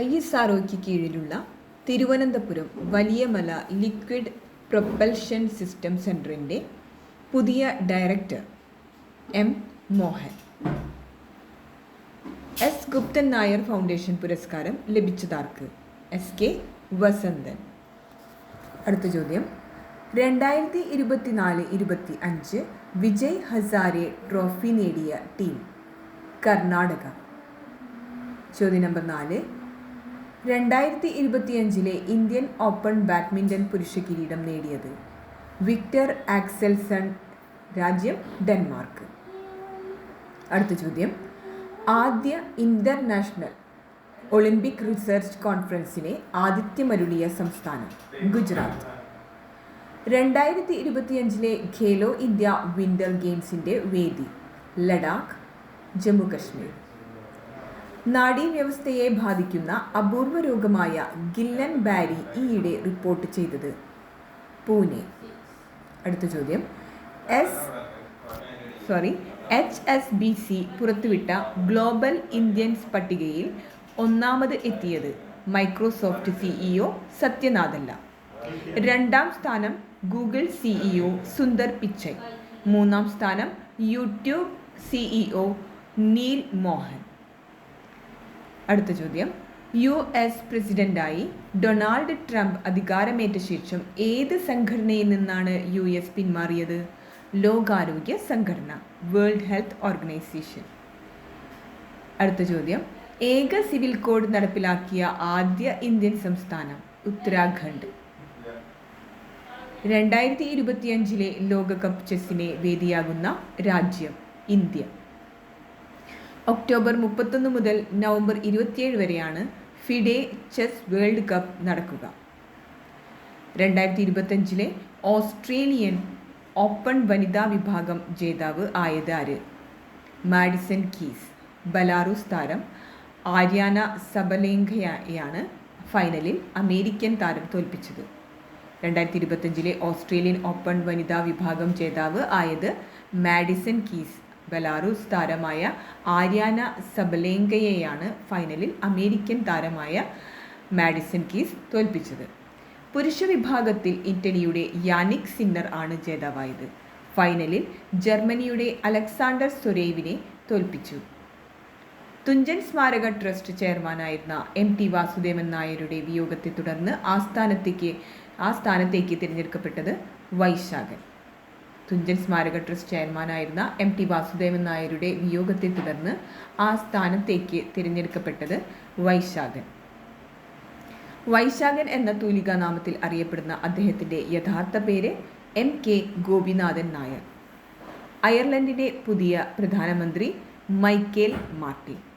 I S R കീഴിലുള്ള Thiruvananthapuram Valiamala liquid propulsion system സെന്ററിന്റെ പുതിയ director M Mohan. S Guptan Nair foundation പുരസ്കാരം ലഭിച്ചതാർക്ക്? S K Vasanthan. അടുത്ത ചോദ്യം. രണ്ടായിരത്തി ഇരുപത്തിനാല് ഇരുപത്തി അഞ്ച് വിജയ് ഹസാരെ ട്രോഫി നേടിയ ടീം കർണാടക. ചോദ്യം നമ്പർ നാല്. രണ്ടായിരത്തി ഇരുപത്തിയഞ്ചിലെ ഇന്ത്യൻ ഓപ്പൺ ബാഡ്മിന്റൺ പുരുഷ കിരീടം നേടിയത് വിക്ടർ ആക്സൽസൺ രാജ്യം ഡെൻമാർക്ക്. അടുത്ത ചോദ്യം. ആദ്യ ഇന്റർനാഷണൽ ഒളിമ്പിക് റിസർച്ച് കോൺഫറൻസിനെ ആതിഥ്യമരുളിയ സംസ്ഥാനം ഗുജറാത്ത്. രണ്ടായിരത്തി ഇരുപത്തിയഞ്ചിലെ ഖേലോ ഇന്ത്യ വിന്റർ ഗെയിംസിന്റെ വേദി ലഡാക്ക് ജമ്മു കശ്മീർ നാഡീവ്യവസ്ഥയെ ബാധിക്കുന്ന അപൂർവ രോഗമായ ഗില്ലൻ ബാരി ഈയിടെ റിപ്പോർട്ട് ചെയ്തത്. പൂനെ. അടുത്ത ചോദ്യം. S sorry H S B C പുറത്തുവിട്ട ഗ്ലോബൽ ഇന്ത്യൻസ് പട്ടികയിൽ ഒന്നാമത് എത്തിയത് മൈക്രോസോഫ്റ്റ് സിഇഒ സത്യനാഥല്ല. രണ്ടാം സ്ഥാനം ഗൂഗിൾ സിഇഒ സുന്ദർ പിച്ചൈ. മൂന്നാം സ്ഥാനം യൂട്യൂബ് സിഇഒ നീൽ മോഹൻ. അടുത്ത ചോദ്യം. യു എസ് പ്രസിഡന്റായി ഡൊണാൾഡ് ട്രംപ് അധികാരമേറ്റ ശേഷം ഏത് സംഘടനയിൽ നിന്നാണ് യു എസ് പിന്മാറിയത്? ലോകാരോഗ്യ സംഘടന വേൾഡ് ഹെൽത്ത് ഓർഗനൈസേഷൻ. അടുത്ത ചോദ്യം. ഏക സിവിൽ കോഡ് നടപ്പിലാക്കിയ ആദ്യ ഇന്ത്യൻ സംസ്ഥാനം ഉത്തരാഖണ്ഡ്. രണ്ടായിരത്തി ഇരുപത്തിയഞ്ചിലെ ലോകകപ്പ് ചെസ്സിനെ വേദിയാകുന്ന രാജ്യം ഇന്ത്യ. ഒക്ടോബർ മുപ്പത്തൊന്ന് മുതൽ നവംബർ ഇരുപത്തിയേഴ് വരെയാണ് ഫിഡെ ചെസ് വേൾഡ് കപ്പ് നടക്കുക. രണ്ടായിരത്തി ഇരുപത്തഞ്ചിലെ ഓസ്ട്രേലിയൻ ഓപ്പൺ വനിതാ വിഭാഗം ജേതാവ് ആയത് ആര്? Madison keys. ബലാറൂസ് താരം ആര്യാന സബലേങ്കയാണ് ഫൈനലിൽ അമേരിക്കൻ താരം തോൽപ്പിച്ചത്. രണ്ടായിരത്തി ഇരുപത്തഞ്ചിലെ ഓസ്ട്രേലിയൻ ഓപ്പൺ വനിതാ വിഭാഗം ജേതാവ് ആയത് മാഡിസൺ കീസ്. ബലാറൂസ് താരമായ ആര്യാന സബലേങ്കയെയാണ് ഫൈനലിൽ അമേരിക്കൻ താരമായ മാഡിസൺ കീസ് തോൽപ്പിച്ചത്. പുരുഷ വിഭാഗത്തിൽ ഇറ്റലിയുടെ യാനിക് സിന്നർ ആണ് ജേതാവായത്. ഫൈനലിൽ ജർമ്മനിയുടെ അലക്സാണ്ടർ സൊരേവിനെ തോൽപ്പിച്ചു. തുഞ്ചൻ സ്മാരക ട്രസ്റ്റ് ചെയർമാനായിരുന്ന എം ടി വാസുദേവൻ നായരുടെ വിയോഗത്തെ തുടർന്ന് ആ സ്ഥാനത്തേക്ക് ആ സ്ഥാനത്തേക്ക് തിരഞ്ഞെടുക്കപ്പെട്ടത് വൈശാഖൻ. തുഞ്ചൻ സ്മാരക ട്രസ്റ്റ് ചെയർമാനായിരുന്ന എം ടി വാസുദേവൻ നായരുടെ വിയോഗത്തെ തുടർന്ന് ആ സ്ഥാനത്തേക്ക് തിരഞ്ഞെടുക്കപ്പെട്ടത് വൈശാഖൻ. വൈശാഖൻ എന്ന തൂലികാനാമത്തിൽ അറിയപ്പെടുന്ന അദ്ദേഹത്തിന്റെ യഥാർത്ഥ പേര് എം കെ ഗോപിനാഥൻ നായർ. അയർലൻഡിന്റെ പുതിയ പ്രധാനമന്ത്രി മൈക്കേൽ മാർട്ടിൻ.